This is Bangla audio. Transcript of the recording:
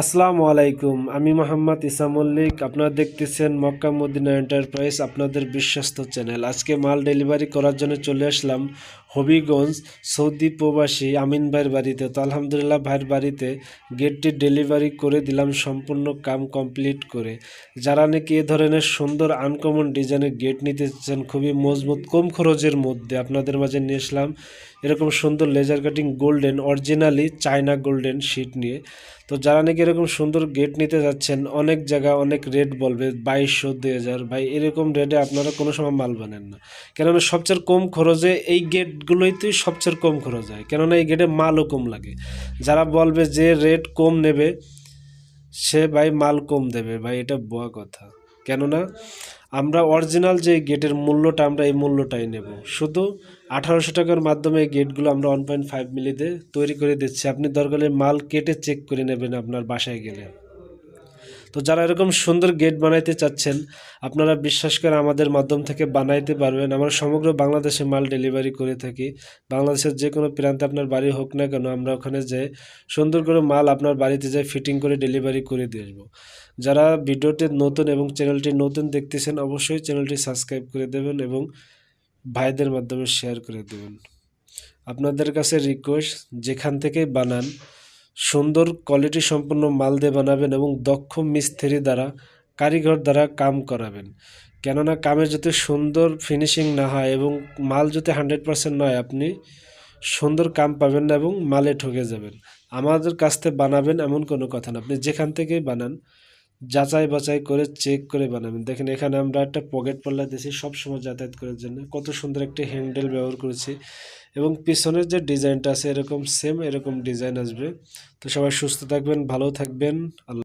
আসসালামু আলাইকুম, আমি মোহাম্মদ ইসামুল্লিক আপনারা দেখতেছেন মক্কা মদিনা এন্টারপ্রাইজ, আপনাদের বিশ্বস্ত চ্যানেল। আজকে মাল ডেলিভারি করার জন্য চলে আসলাম হবিগঞ্জ, সৌদি প্রবাসী আমিন ভাইয়ের বাড়িতে। তো আলহামদুলিল্লাহ ভাইয়ের বাড়িতে গেটটি ডেলিভারি করে দিলাম সম্পূর্ণ কাম কমপ্লিট করে। যারা নাকি এ ধরনের সুন্দর আনকমন ডিজাইনের গেট নিতে চান, খুবই মজবুত, কম খরচের মধ্যে আপনাদের মাঝে নিয়ে আসলাম। এরকম সুন্দর laser cutting golden, originally China golden sheet নিয়ে। তো যারা নাকি এরকম সুন্দর গেট নিতে যাচ্ছেন, অনেক জায়গা অনেক রেট বলবে, বাইশশো, দুই হাজার, ভাই, এরকম রেটে আপনারা কোনো সময় মাল বানেন না। কেননা সবচেয়ে কম খরচে এই গেটগুলোইতেই সবচেয়ে কম খরচ হয়। কেননা এই গেটে মালও কম লাগে। যারা বলবে যে রেট কম নেবে, সে ভাই মাল কম দেবে। ভাই, এটা বোয়া কথা। কেননা আমরা অরিজিনাল যে গেটের মূল্যটা, আমরা এই মূল্যটাই নেব। শুধু আঠারোশো টাকার মাধ্যমে এই গেটগুলো আমরা ওয়ান পয়েন্ট ফাইভ মিলিতে তৈরি করে দিচ্ছি। আপনি দরকার হলে মাল কেটে চেক করে নেবেন আপনার বাসায় গেলে। তো যারা এরকম সুন্দর গেট বানাইতে চাচ্ছেন, আপনারা বিশ্বাস করে আমাদের মাধ্যম থেকে বানাইতে পারবেন। আমরা সমগ্র বাংলাদেশে মাল ডেলিভারি করে থাকি। বাংলাদেশের যে কোনো প্রান্তে আপনার বাড়ি হোক না কেন, আমরা ওখানে যেয়ে সুন্দর করে মাল আপনার বাড়িতে যাই ফিটিং করে ডেলিভারি করে দিয়ে আসব। যারা ভিডিওটি নতুন এবং চ্যানেলটি নতুন দেখতেছেন, অবশ্যই চ্যানেলটি সাবস্ক্রাইব করে দেবেন এবং ভাইদের মাধ্যমে শেয়ার করে দেবেন। আপনাদের কাছে রিকোয়েস্ট যেখান থেকেই বানান সুন্দর কোয়ালিটি সম্পন্ন মাল দিয়ে বানাবেন এবং দক্ষ মিস্ত্রি দ্বারা, কারিগর দ্বারা কাম করাবেন। কেননা কামে যদি সুন্দর ফিনিশিং না হয় এবং মাল যদি হান্ড্রেড পারসেন্ট নয়, আপনি সুন্দর কাম পাবেন না এবং মালে ঠকে যাবেন। আমাদের কাছ থেকে বানাবেন এমন কোনো কথা না। আপনি যেখান থেকেই বানান যাচাই বাছাই করে চেক করে বানাবেন। দেখেন, এখানে আমরা একটা পকেট পাল্লা দিয়েছি, সবসময় যাতায়াত করার জন্য। কত সুন্দর একটি হ্যান্ডেল ব্যবহার করেছি এবং পিছনের যে ডিজাইনটা আছে, এরকম সেম এরকম ডিজাইন আসবে। তো সবাই সুস্থ থাকবেন, ভালো থাকবেন। আল্লাহ